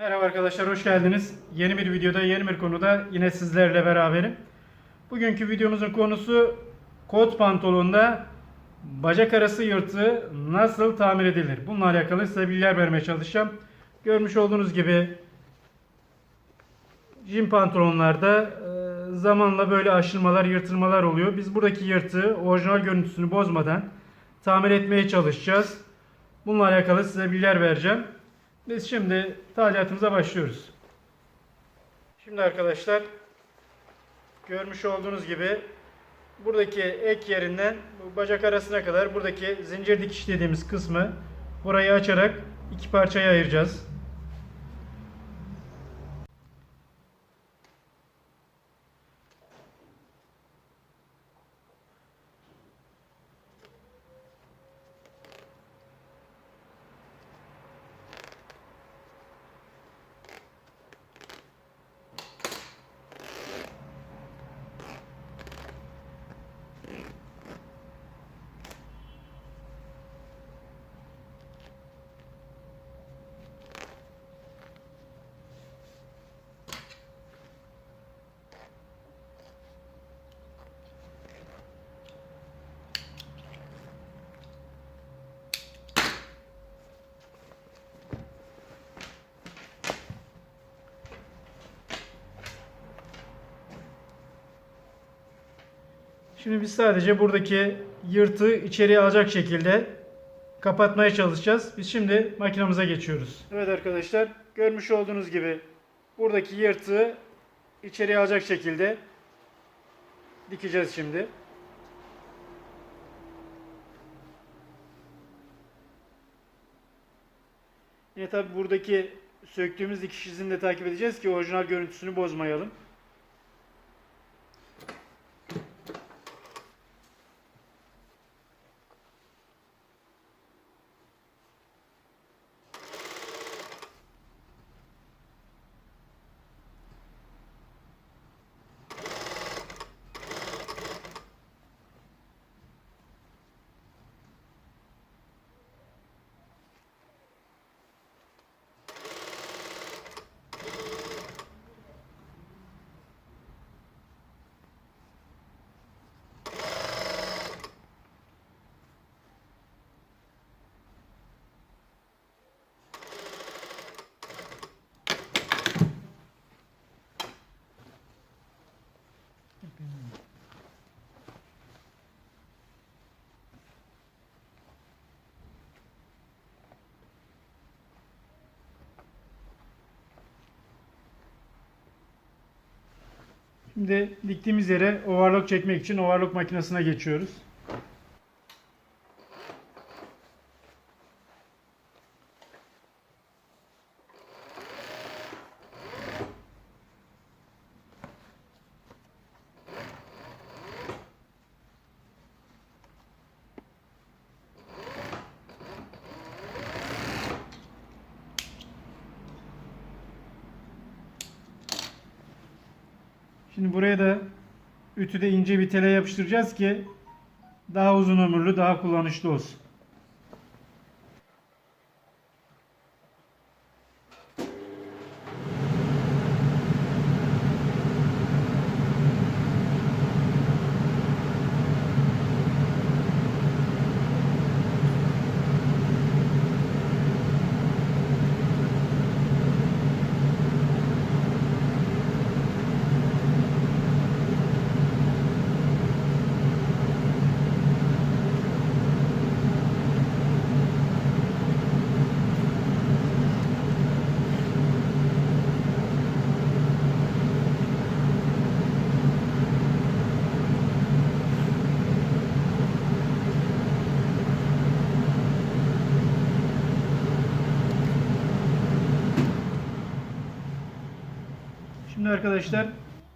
Merhaba arkadaşlar, hoş geldiniz. Yeni bir videoda, yeni bir konuda yine sizlerle beraberim. Bugünkü videomuzun konusu kot pantolonda bacak arası yırtığı nasıl tamir edilir? Bununla alakalı size bilgiler vermeye çalışacağım. Görmüş olduğunuz gibi jim pantolonlarda e, zamanla böyle aşırmalar, yırtılmalar oluyor. Biz buradaki yırtığı orijinal görüntüsünü bozmadan tamir etmeye çalışacağız. Bununla alakalı size bilgiler vereceğim. Biz şimdi tadilatımıza başlıyoruz. Şimdi arkadaşlar görmüş olduğunuz gibi buradaki ek yerinden bu bacak arasına kadar buradaki zincir dikiş dediğimiz kısmı burayı açarak iki parçaya ayıracağız. Şimdi biz sadece buradaki yırtığı içeriye alacak şekilde kapatmaya çalışacağız. Biz şimdi makinamıza geçiyoruz. Evet arkadaşlar görmüş olduğunuz gibi buradaki yırtığı içeriye alacak şekilde dikeceğiz şimdi. Yine tabi buradaki söktüğümüz dikiş izini de takip edeceğiz ki orijinal görüntüsünü bozmayalım. Şimdi diktiğimiz yere overlock çekmek için overlock makinesine geçiyoruz. Şimdi buraya da ütüde ince bir tele yapıştıracağız ki daha uzun ömürlü, daha kullanışlı olsun. Şimdi arkadaşlar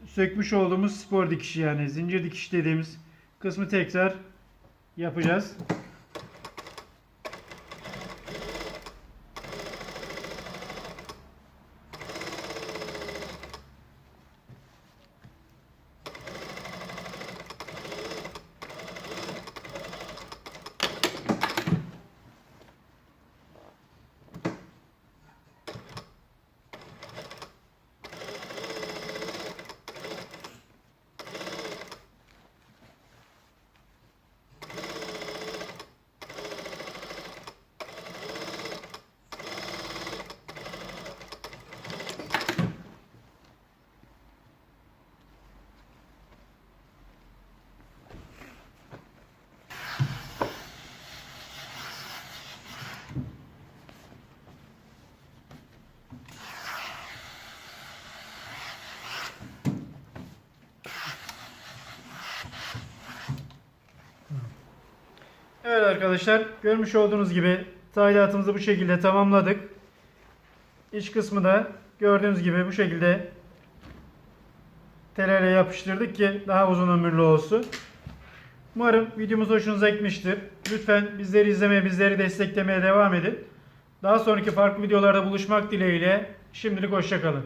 sökmüş olduğumuz spor dikişi yani zincir dikiş dediğimiz kısmı tekrar yapacağız. Arkadaşlar görmüş olduğunuz gibi tadilatımızı bu şekilde tamamladık. İç kısmı da gördüğünüz gibi bu şekilde telerle yapıştırdık ki daha uzun ömürlü olsun. Umarım videomuz hoşunuza gitmiştir. Lütfen bizleri izlemeye, bizleri desteklemeye devam edin. Daha sonraki farklı videolarda buluşmak dileğiyle şimdilik hoşçakalın.